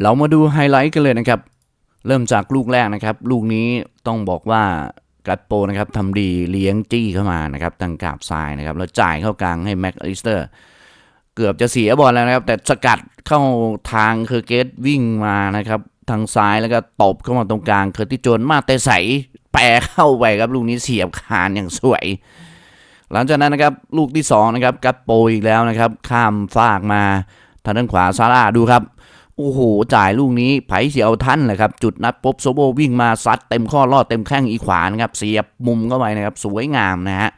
เรามาดูไฮไลท์กันเลยนะครับ เริ่มจากลูกแรกนะครับ ลูกนี้ต้องบอกว่ากัตโปนะครับทำดีเลี้ยงจี้เข้ามานะครับทางกาบซ้ายนะครับแล้วจ่ายเข้ากลางให้แม็กอลิสเตอร์ เกือบจะเสียบอลแล้วนะครับ แต่สกัดเข้าทางเคอร์เกตวิ่งมานะครับ ทางซ้ายแล้วก็ตบเข้ามาตรงกลางเคอร์ติโจนมาแต่ใสแปรเข้าไปครับลูกนี้เสียบคานอย่างสวย หลังจากนั้นนะครับลูกที่สองนะครับกัตโปอีกแล้วนะครับ ข้ามฟากมาทางด้านขวาซาร่าดูครับ โอ้โห จ่ายลูกนี้ไผ่เสียวท่านเลยครับ จุดนัดปบโซโบวิ่งมาซัดเต็มข้อลอดเต็มแข้งอีขวานะครับ เสียบมุมเข้าไปนะครับ สวยงามนะฮะ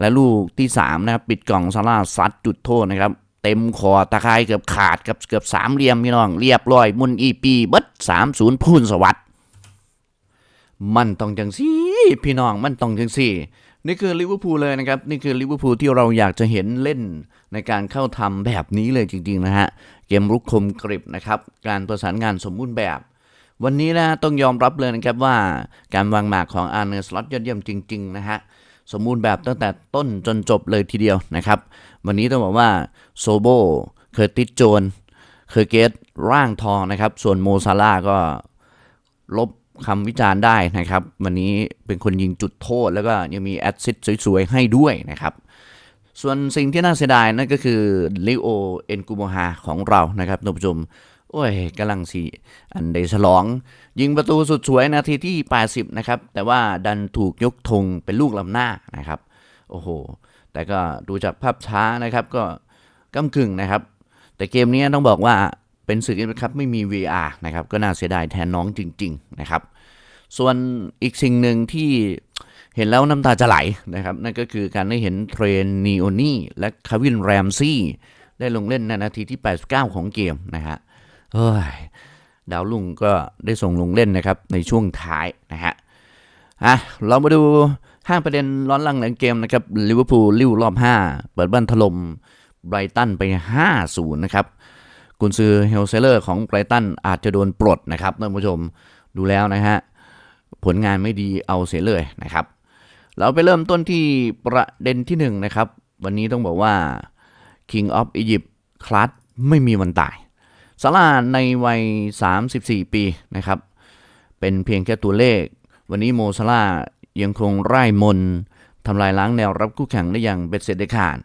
และลูกที่3นะครับ ปิดกล่องซาร่าซัดจุดโทษนะครับ เต็มคอตะไคร้เกือบขาดกับเกือบสามเหลี่ยมพี่น้อง เรียบร้อย มุนอีปีเบิดสามศูนย์พูนสวัสดมันต้องจังซี่พี่น้องมันต้องจังซี่นี่คือลิเวอร์พูลเลยนะครับ นี่คือลิเวอร์พูลที่เราอยากจะเห็นเล่นในการเข้าทำแบบนี้เลยจริง ๆ นะฮะ มรุกคมกริบนะครับ การประสานงานสมบูรณ์แบบ วันนี้นะต้องยอมรับเลยนะครับว่าการวางหมากของอาร์เนสล็อตยอดเยี่ยมจริง ๆ นะฮะสมบูรณ์แบบตั้งแต่ต้นจนจบเลยทีเดียวนะครับ วันนี้ต้องบอกว่าโซโบเคอร์ติสโจนเคอร์เกตร่างทองนะครับ ส่วนโมซาร่าก็ลบคำวิจารณ์ได้นะครับ วันนี้เป็นคนยิงจุดโทษแล้วก็ยังมีแอดซิสสวยๆ ให้ด้วยนะครับ ส่วนสิ่งที่น่าเสียดายนั่นก็คือลิโอเอ็นกูโมฮาของเรานะครับท่านผู้ชมโอ้ยกำลังสีอันเดฉลอง ยิงประตูสุดสวยนาทีที่ 80 นะครับ แต่ว่าดันถูกยกธงเป็นลูกลำหน้านะครับ โอ้โห แต่ก็ดูจากภาพช้านะครับก็ก้ากึ่งนะครับ แต่เกมนี้ต้องบอกว่าเป็นศึกนะครับไม่มี VR นะครับ ก็น่าเสียดายแทนน้องจริง ๆ นะครับ ส่วนอีกสิ่งหนึ่งที่ เห็นแล้วน้ำตาจะไหลนะครับ นั่นก็คือการได้เห็นเทรนนีโอนี่และคาวินแรมซี่ได้ลงเล่นในนาทีที่ 89 ของเกมนะฮะเฮ้ยดาวลุงก็ได้ส่งลงเล่นนะครับในช่วงท้ายนะฮะอะเรามาดูห้างประเด็นร้อนลังหลังเกมนะครับลิเวอร์พูลลิ้วรอบ 5 เปิดบ้านถล่มไบรตันไป 5-0 นะครับ กุนซือเฮลเซเลอร์ของไบรตันอาจจะโดนปลดนะครับท่านผู้ชมดูแล้วนะฮะ ผลงานไม่ดีเอาเสียเลยนะครับ เราไปเริ่มต้นที่ประเด็นที่1นะครับ วันนี้ต้องบอกว่า King of Egypt คลัสไม่มีวันตายซาราในวัย 34 ปีนะครับ เป็นเพียงแค่ตัวเลข วันนี้โมซาร่ายังคงไร่มนทำลายล้างแนวรับคู่แข่งได้อย่างเบ็ดเสร็จเด็ดขาด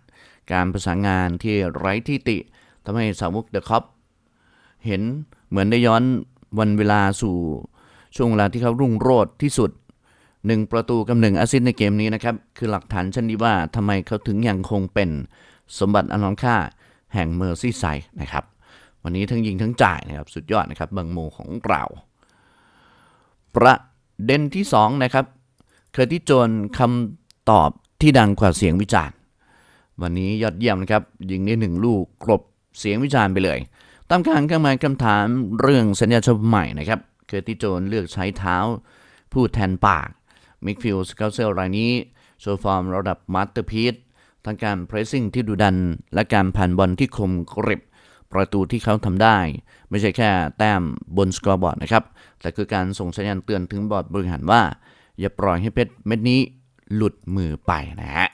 การประสานงานที่ไร้ที่ติทำให้สาวกเดอะคอปเห็นเหมือนได้ย้อนวันเวลาสู่ช่วงเวลาที่เขารุ่งโรจน์ที่สุด 1 ประตูกับ1แอสซิสในเกมนี้นะครับ คือหลักฐานชั้นดีว่าทำไมเขาถึงยังคงเป็นสมบัติอันล้ำค่าแห่งเมอร์ซี่ไซด์นะครับ วันนี้ทั้งยิงทั้งจ่ายนะครับ สุดยอดนะครับบังโมของเราประเด็นที่ 2 นะครับ เคอร์ติโจนคำตอบที่ดังกว่าเสียงวิจารณ์ วันนี้ยอดเยี่ยมนะครับ ยิงได้หนึ่งลูกกลบเสียงวิจารณ์ไปเลยตามการเข้ามาคำถามเรื่องสัญญาฉบับใหม่นะครับ เคอร์ติโจนเลือกใช้เท้าพูดแทนปาก มิกฟิลสเกลเซลรายนี้โชว์ฟอร์มระดับมาสเตอร์พีซทั้งการเพรสซิ่งที่ดุดัน และการผ่านบอลที่คมกริบ ประตูที่เขาทำได้ ไม่ใช่แค่แต้มบนสกอร์บอร์ดนะครับ แต่คือการส่งสัญญาณเตือนถึงบอร์ดบริหารว่า อย่าปล่อยให้เพชรเม็ดนี้หลุดมือไปนะฮะ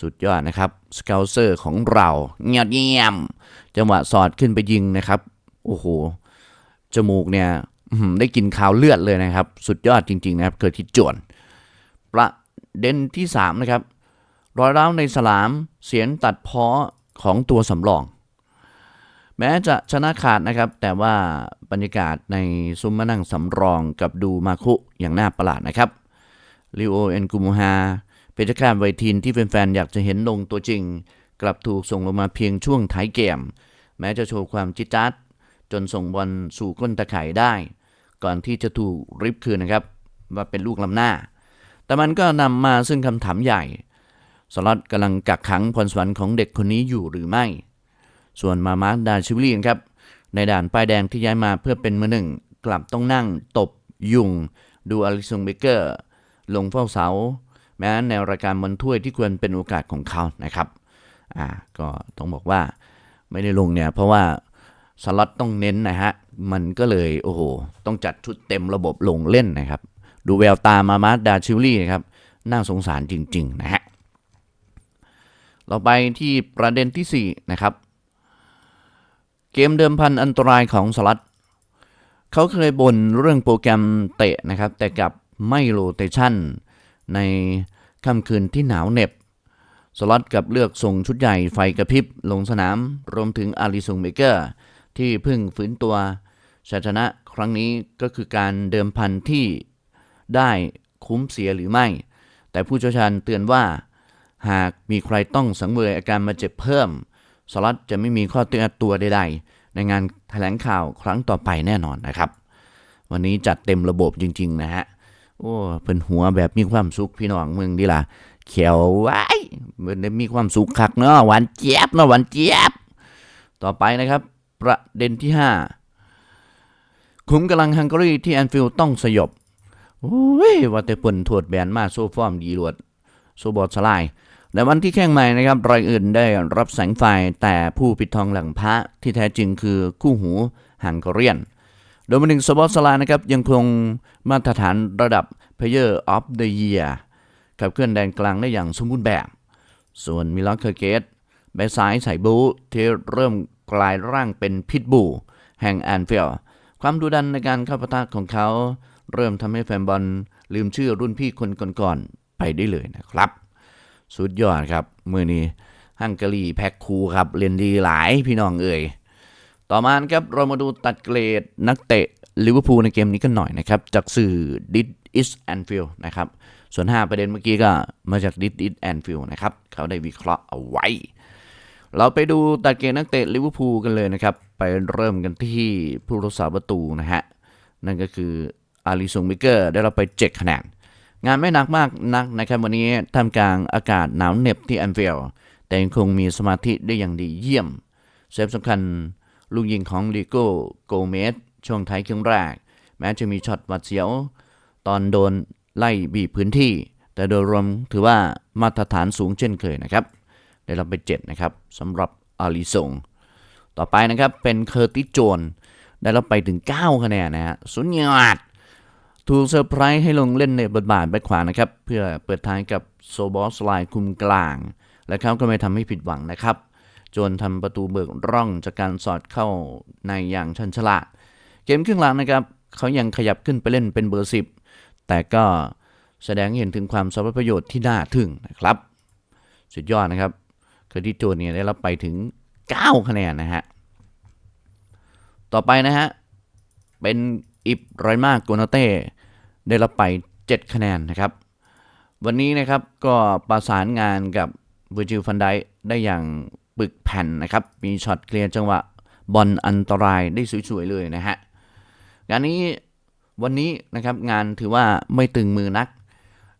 สุดยอดนะครับสเกลเซอร์ของเราเงียบเยี่ยม จังหวะสอดขึ้นไปยิงนะครับ โอ้โห จมูกเนี่ยได้กินข่าวเลือดเลยนะครับ สุดยอดจริง ๆ นะครับ เกิดที่จวน ประเด็นที่ 3 นะครับ รอยร้าวในสลามเสียงตัดเพ้อของตัวสำรอง แม้จะชนะขาดนะครับ แต่ว่าบรรยากาศในซุ้มมานั่งสำรองกับดูมาคุอย่างน่าประหลาดนะครับลิโอเอ็นกุมูฮาเป็นจ้าข้ามไวทีนที่แฟนๆอยากจะเห็นลงตัวจริง กลับถูกส่งลงมาเพียงช่วงท้ายเกม แม้จะโชว์ความจิตจัดจนส่งบอลสู่ก้นตะข่ายได้ ก่อนที่จะถูกริบคืนนะครับ ว่าเป็นลูกลำหน้า แต่มันก็นำมาซึ่งคำถามใหญ่ สล็อตกำลังกักขังพรสวรรค์ของเด็กคนนี้อยู่หรือไม่ ส่วนมามาร์ดาชิวลีนครับ ในด่านป้ายแดงที่ย้ายมาเพื่อเป็นมือหนึ่ง กลับต้องนั่งตบ ยุง ดูอลิซงเบเกอร์ ลงเฝ้าเสา แม้ในรายการบอลถ้วยที่ควรเป็นโอกาสของเขานะครับอ่าก็ต้องบอกว่าไม่ได้ลงเนี่ยเพราะว่าสล็อตต้องเน้นนะฮะ มันก็เลยโอ้โห ต้องจัดชุดเต็มระบบลงเล่นนะครับ ดูแววตามามาร์คดาชิวลี่นะครับน่าสงสารจริง ๆ นะฮะ เราไปที่ประเด็นที่ 4 นะครับ เกมเดิมพันอันตรายของสลัดเขาเคยบ่นเรื่องโปรแกรมเตะนะครับ แต่กับไม่โรเตชันในค่ำคืนที่หนาวเหน็บ สล็อตกับเลือกส่งชุดใหญ่ไฟกระพริบลงสนาม รวมถึงอาริซุงเบเกอร์ ที่เพิ่งฟื้นตัวชัยชนะครั้งนี้ก็คือการเดิมพันที่ ได้คุ้มเสียหรือไม่ แต่ผู้เชี่ยวชาญเตือนว่า หากมีใครต้องสังเวยอาการมาเจ็บเพิ่มสล็อตจะไม่มีข้อเตือนตัวใดๆ ในงานแถลงข่าวครั้งต่อไปแน่นอนนะครับ วันนี้จัดเต็มระบบจริง ๆ นะฮะโอ้เป็นหัวแบบมีความสุขพี่น้องเมืองดีล่ะเขียวไว้เหมือนมีความสุขคักเนาะหวานเจี๊ยบเนาะหวานเจี๊ยบ ต่อไปนะครับ ประเด็นที่ 5 ขุมกำลังฮังการีที่แอนฟิลด์ต้องสยบ โอ้ยว่าแต่เปิ่นถวดแบนมาโซฟอร์มดีรวดโซบอดสลายและวันที่แข่งใหม่นะครับรายอื่นได้รับแสงไฟแต่ผู้ปิดทองหลังพระที่แท้จริงคือคู่หูฮังการีนโดยมาถึงสบอสลานะครับยังคงมาตรฐานระดับ Player of the Year ขับเคลื่อนแดนกลางได้อย่างสมบูรณ์แบบ ส่วนมิลอนเคอร์เกตแบ็คซ้ายสายบูที่เริ่มกลายร่างเป็นพิทบูแห่งแอนฟิลด์ความดุดันในการเข้าปะทะของเขา เริ่มทำให้แฟนบอลลืมชื่อรุ่นพี่คนก่อนๆไปได้เลยนะครับ สุดยอดครับมือนี้ฮังการีแพ็คคูครับเล่นดีหลายพี่น้องเอ่ยต่อมาครับเรามาดูตัดเกรดนักเตะลิเวอร์พูลในเกมนี้กันหน่อยนะครับจากสื่อ Did Is Anfield นะครับส่วน 5 ประเด็นเมื่อกี้ก็มาจาก Did Is Anfield นะครับเขาได้วิเคราะห์เอาไว้ เราไปดูตัดเกรดนักเตะลิเวอร์พูลกันเลยนะครับ ไปเริ่มกันที่ผู้รักษาประตูนะฮะ นั่นก็คือ อาริซงเบเกอร์ได้รับไป 7 คะแนน งานไม่หนักมากนักนะครับวันนี้ท่ามกลางอากาศหนาวเหน็บที่แอนฟิลด์แต่ยังคงมีสมาธิได้อย่างดีเยี่ยม เซฟสำคัญลูกยิงของลิโก้โกเมสช่วงท้ายครึ่งแรก แม้จะมีช็อตหวัดเสียว ตอนโดนไล่บีบพื้นที่ แต่โดยรวมถือว่ามาตรฐานสูงเช่นเคยนะครับ ได้รับไป 7 นะครับสำหรับอาริซงต่อไปนะครับเป็นเคอร์ติโจน ได้รับไปถึง 9 คะแนนนะฮะสุดยอด ถูกเซอร์ไพรส์ให้ลงเล่นในบทบาทแบ็คขวานะครับ เพื่อเปิดท้างกับโซบอสไลน์คุมกลาง และเขาก็ไม่ทำให้ผิดหวังนะครับ จนทำประตูเบิกร่องจากการสอดเข้าในอย่างชันฉลาด เกมครึ่งหลังนะครับ เขายังขยับขึ้นไปเล่นเป็นเบอร์สิบแต่ก็แสดงให้เห็นถึงความสมประโยชน์ที่น่าทึ่งนะครับ สุดยอดนะครับเคอร์ติโจนเนี่ยได้รับไปถึง 9 คะแนนนะฮะ ต่อไปนะฮะ เป็นอิบไรมากโกนาเต้ ได้รับไป 7 คะแนนนะครับ วันนี้นะครับก็ประสานงานกับเวอร์จิลฟันไดได้อย่างปึกแผ่นนะครับ มีช็อตเคลียร์จังหวะบอลอันตรายได้สวยๆเลยนะฮะงานนี้วันนี้นะครับงานถือว่าไม่ตึงมือนัก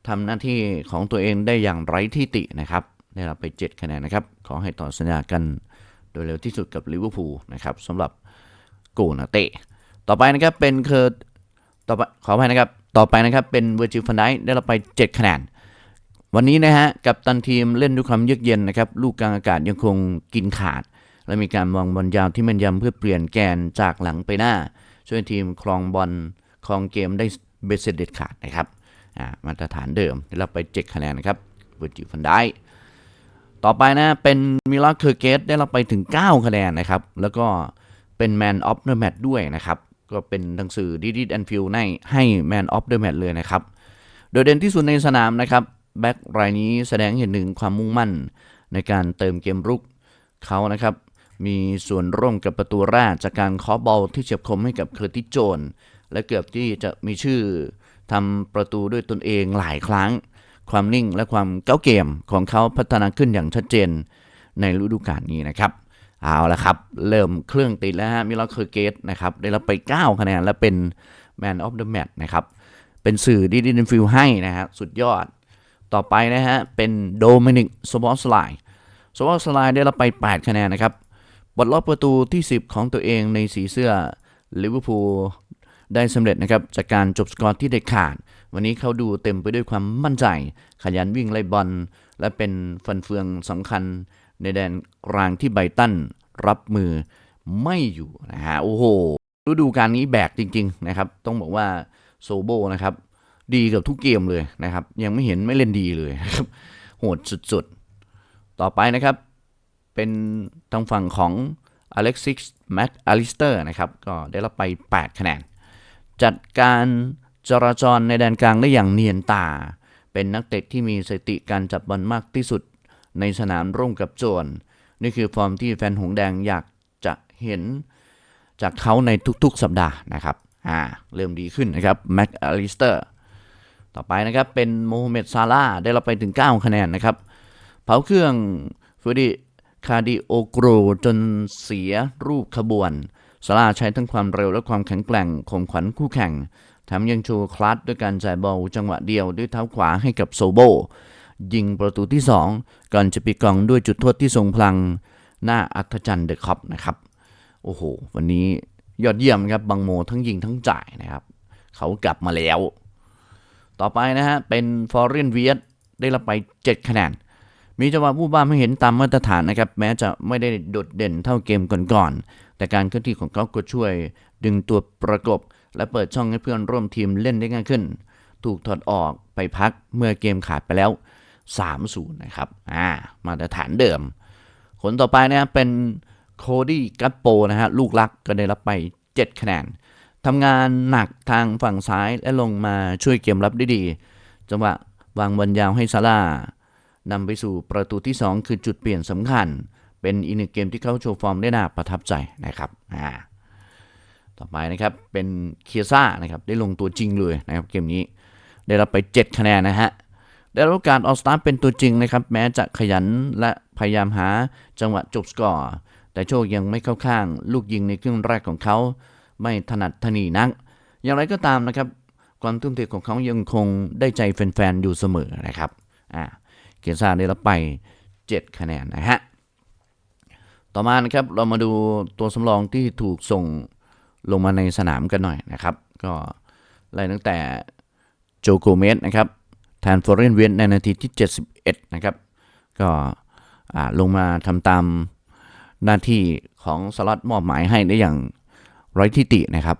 ทำหน้าที่ของตัวเองได้อย่างไร้ที่ตินะครับ ได้รับไป 7 คะแนนนะครับ ขอให้ต่อสัญญากันโดยเร็วที่สุดกับลิเวอร์พูลนะครับสำหรับโกนาเต้ต่อไปนะครับเป็นเคอร์ต่อไปขออภัยนะครับ ต่อไปนะครับเป็นเวอร์จิลฟันไดได้รับไป 7 คะแนน วันนี้นะฮะกับตันทีมเล่นด้วยความเยือกเย็นนะครับลูกกลางอากาศยังคงกินขาด และมีการวางบอลยาวที่แม่นยำเพื่อเปลี่ยนแกนจากหลังไปหน้า ช่วยทีมครองบอลครองเกมได้เบสเด็ดขาดนะครับมาตรฐานเดิมได้รับไป7คะแนนนะครับเวอร์จิลฟันไดต่อไปนะเป็นมิลาเคอร์เกตได้รับไปถึง 9 คะแนนนะครับ แล้วก็เป็นแมนออฟเดอะแมตด้วยนะครับ ก็เป็นหนังสือดิดิดแอนฟิลให้ให้ Man of the Match เลยนะครับ โดยเด่นที่สุดในสนามนะครับแบ็กรายนี้แสดงให้เห็นถึงความมุ่งมั่นในการเติมเกมรุกเขานะครับ มีส่วนร่วมกับประตูแรกจากการเคาะบอลที่เฉียบคมให้กับเคอร์ติโจน และเกือบที่จะมีชื่อทำประตูด้วยตนเองหลายครั้ง ความนิ่งและความเก้าเกมของเขาพัฒนาขึ้นอย่างชัดเจนในฤดูกาลนี้นะครับ เอาละครับ เริ่มเครื่องติดแล้วฮะมิล a เคอร์เกตนะครับได้รับไป 9 คะแนน และเป็น Man of the Match นะครับ เป็นสื่อดีดินฟิลให้นะฮะสุดยอดต่อไปนะฮะ เป็นโดมินิกสวอสไลสวอสไลได้รับไป 8 คะแนนนะครับบทล็อกประตูที่ 10 ของตัวเองในสีเสื้อลิเวอร์พูลได้สำเร็จนะครับ จากการจบสกอร์ที่เด็ดขาด วันนี้เขาดูเต็มไปด้วยความมั่นใจ ขยันวิ่งไล่บอลและเป็นฟันเฟืองสำคัญ ในแดนกลางที่ไบตันรับมือไม่อยู่นะฮะโอ้โหฤดูกาลนี้แบกจริง ๆ นะครับ ต้องบอกว่าโซโบนะครับ ดีกับทุกเกมเลยนะครับ ยังไม่เห็นไม่เล่นดีเลยครับโหดสุดๆ ต่อไปนะครับ เป็นทางฝั่งของอเล็กซิสแม็กอลิสเตอร์นะครับ ก็ได้รับไป 8 คะแนน จัดการจราจรในแดนกลางได้อย่างเนียนตา เป็นนักเตะที่มีสถิติการจับบอลมากที่สุด ในสนามร่วมกับโจนนี่คือฟอร์มที่แฟนหงแดงอยากจะเห็นจากเขาในทุกๆสัปดาห์นะครับอ่าเริ่มดีขึ้นนะครับแม็กอลิสเตอร์ต่อไปนะครับเป็นโมฮัมเหม็ดซาลาได้รับไปถึง 9 คะแนนนะครับ เผาเครื่องฟูดิคาดิโอโกรจนเสียรูปขบวนซาลาใช้ทั้งความเร็วและความแข็งแกร่งข่มขวัญคู่แข่งแถมยังโชว์คลาสด้วยการจ่ายบอลจังหวะเดียวด้วยเท้าขวาให้กับโซโบ ยิงประตูที่ 2 ก่อนจะปิดกล่องด้วยจุดโทษที่ทรงพลัง หน้าอัธจันทร์เดอะคัพนะครับ โอ้โห วันนี้ยอดเยี่ยมครับบังโมทั้งยิงทั้งจ่ายนะครับ เขากลับมาแล้ว ต่อไปนะฮะ เป็นฟอร์เรนเวียดได้รับไป 7 คะแนน มีจังหวะผู้บ้าไม่เห็นตามมาตรฐานนะครับ แม้จะไม่ได้โดดเด่นเท่าเกมก่อนๆแต่การเคลื่อนที่ของเขาก็ช่วย ดึงตัวประกบ และเปิดช่องให้เพื่อนร่วมทีมเล่นได้ง่ายขึ้น ถูกถอดออกไปพักเมื่อเกมขาดไปแล้ว 3-0 นะครับอ่ามาตรฐานเดิม คนต่อไปนะเป็นโคดี้กัปโปนะฮะลูกรักก็ได้รับไป 7 คะแนนทำงานหนักทางฝั่งซ้ายและลงมาช่วยเกมรับได้ดี จังหวะวางบอลยาวให้ซาร่านำไปสู่ประตูที่ 2 คือจุดเปลี่ยนสำคัญ เป็นอีกหนึ่งเกมที่เขาโชว์ฟอร์มได้น่าประทับใจนะครับอ่าต่อไปนะครับเป็นเคียซ่านะครับได้ลงตัวจริงเลยนะครับเกมนี้ได้รับไป 7 คะแนนนะฮะ ได้รับโอกาสออสตาร์เป็นตัวจริงนะครับ แม้จะขยันและพยายามหาจังหวะจบสกอร์ แต่โชคยังไม่เข้าข้าง ลูกยิงในครึ่งแรกของเขา ไม่ถนัดถนีนัก อย่างไรก็ตามนะครับ ความทุ่มเทของเขายังคงได้ใจแฟนๆอยู่เสมอนะครับอ่าเกียรติซาได้รับไป 7 คะแนนนะฮะต่อมานะครับเรามาดูตัวสำรองที่ถูกส่งลงมาในสนามกันหน่อยนะครับ ก็ไล่ตั้งแต่โจโกเมสนะครับ แทนฟอร์เรนเวนในนาทีที่ 71 นะครับ ก็ลงมาทำตามหน้าที่ของสล็อตมอบหมายให้ได้อย่างไร้ทิตินะครับ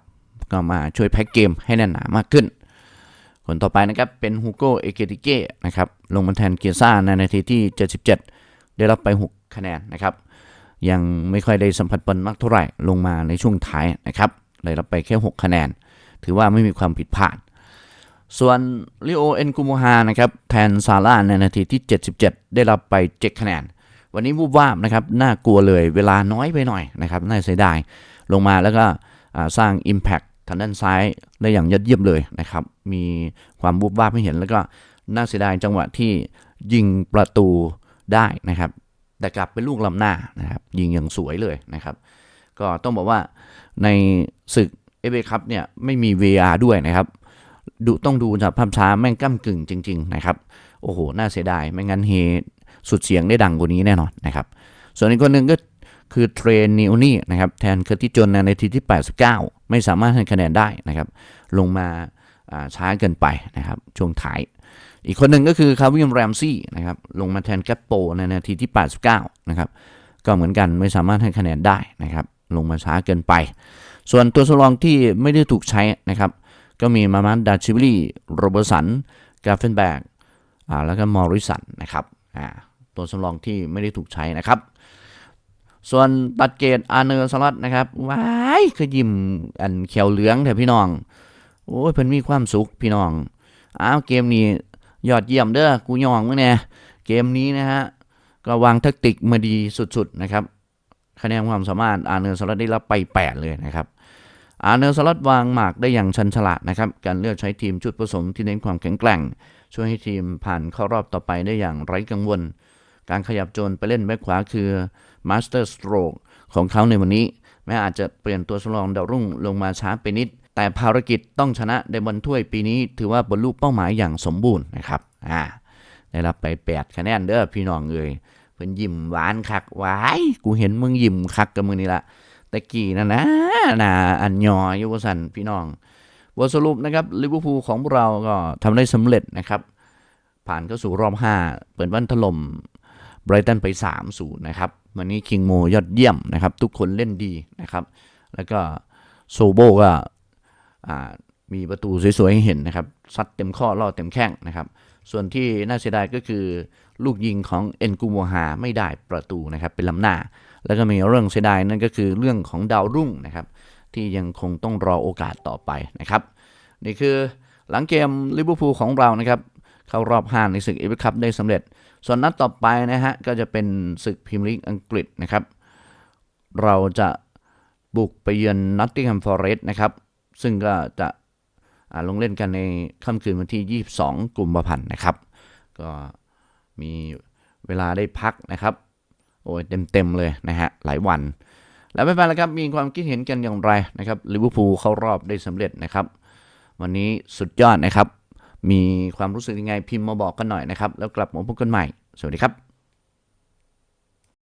ก็มาช่วยแพ็กเกมให้แน่นหนามากขึ้น คนต่อไปนะครับเป็นฮูโกเอเกติเก้นะครับลงมาแทนเกียซ่าในนาทีที่ 77 ได้รับไป 6 คะแนนนะครับ ยังไม่ค่อยได้สัมผัสบอลมากเท่าไหร่ลงมาในช่วงท้ายนะครับ ได้รับไปแค่ 6 คะแนน ถือว่าไม่มีความผิดพลาด ส่วนลิโอเอ็นกุโมฮานะครับแทนซาร่าในนาทีที่ 77 ได้รับไป 7 คะแนน วันนี้วูบวาบนะครับ น่ากลัวเลยเวลาน้อยไปหน่อยนะครับ น่าเสียดาย ลงมาแล้วก็สร้าง Impact ทางด้านซ้ายได้อย่างยอดเยี่ยมเลยนะครับ มีความวูบวาบให้เห็นแล้วก็น่าเสียดายจังหวะที่ยิงประตูได้นะครับ แต่กลับเป็นลูกลำหน้านะครับ ยิงอย่างสวยเลยนะครับ ก็ต้องบอกว่าในศึกเอเบคัพเนี่ยไม่มี VR ด้วยนะครับ ดูต้องดูจากภาพช้าแม่งก้ากึ่งจริง ๆ นะครับ โอ้โห น่าเสียดาย ไม่งั้นเฮสุดเสียงได้ดังกว่านี้แน่นอนนะครับ ส่วนอีกคนหนึ่งก็คือเทรนนิโอนี่นะครับ แทนเคอร์ติจนในนาทีที่ 89 ไม่สามารถให้คะแนนได้นะครับ ลงมาช้าเกินไปนะครับ ช่วงท้าย อีกคนหนึ่งก็คือคาร์วิมแรมซี่นะครับ ลงมาแทนแกปโปในนาทีที่ 89 นะครับ ก็เหมือนกันไม่สามารถให้คะแนนได้นะครับ ลงมาช้าเกินไป ส่วนตัวสำรองที่ไม่ได้ถูกใช้นะครับ ก็มีมามันดาชิวิลีโรเบอร์สันกาเฟนแบกอ่าแล้วก็มอริสันนะครับอ่าตัวสำรองที่ไม่ได้ถูกใช้นะครับ ส่วนตัดเกตอาเนอร์สลัดนะครับว้ายขยิมอันเขียวเหลืองแต่พี่น้องโอ้ยเพิ่นมีความสุขพี่น้องอ้าวเกมนี้ยอดเยี่ยมเด้อกูยองมึงเนี่ยเกมนี้นะฮะก็วางแทคติกมาดีสุดๆนะครับคะแนนความสามารถอาเนอร์สลัดได้รับไป 8 เลยนะครับ อาร์เนลสล็อตวางหมากได้อย่างชันฉลาดนะครับ การเลือกใช้ทีมชุดผสมที่เน้นความแข็งแกร่ง ช่วยให้ทีมผ่านเข้ารอบต่อไปได้อย่างไร้กังวล การขยับโจนไปเล่นแบ็คขวาคือมาสเตอร์สโตรกของเขาในวันนี้ แม้อาจจะเปลี่ยนตัวสำรองดาวรุ่งลงมาช้าไปนิด แต่ภารกิจต้องชนะในบอลถ้วยปีนี้ถือว่าบรรลุเป้าหมายอย่างสมบูรณ์นะครับอ่าได้รับไป 8 คะแนนเด้อพี่น้องเอ่ยเพิ่นยิ้มหวานคักหวายกูเห็นมึงยิ้มคักกับมึงนี่ละ ตะกี้นะนะนะอันยอยุวสันพี่น้องบทสรุปนะครับลิเวอร์พูลของพวกเราก็ทำได้สำเร็จนะครับ ผ่านเข้าสู่รอบ 5 เปิดวันถล่มไบรตันไป3-0นะครับวันนี้คิงโมยอดเยี่ยมนะครับ ทุกคนเล่นดีนะครับ แล้วก็โซโบก็มีประตูสวยๆให้เห็นนะครับซัดเต็มข้อล่อเต็มแข้งนะครับ ส่วนที่น่าเสียดายก็คือลูกยิงของเอ็นกูโมฮาไม่ได้ประตูนะครับเป็นลำหน้า แล้วก็มีเรื่องเสียดายนั่นก็คือเรื่องของดาวรุ่งนะครับ ที่ยังคงต้องรอโอกาสต่อไปนะครับ นี่คือหลังเกมลิเวอร์พูลของเรานะครับ เข้ารอบ5ในศึกเอฟเอคัพได้สำเร็จ ส่วนนัดต่อไปนะฮะก็จะเป็นศึกพรีเมียร์ลีกอังกฤษนะครับ เราจะบุกไปเยือนนอตติงแฮมฟอร์เรสต์นะครับ ซึ่งก็จะลงเล่นกันในค่ำคืนวันที่ 22 กุมภาพันธ์นะครับ ก็มีเวลาได้พักนะครับ อ้ยเต็มๆเลยนะฮะหลายวัน แล้วไปๆแล้วครับมีความคิดเห็นกันอย่างไรนะครับลิเวอร์พูลเข้ารอบได้สำเร็จนะครับ วันนี้สุดยอดนะครับ มีความรู้สึกยังไงพิมพ์มาบอกกันหน่อยนะครับ แล้วกลับมาพบกันใหม่ สวัสดีครับ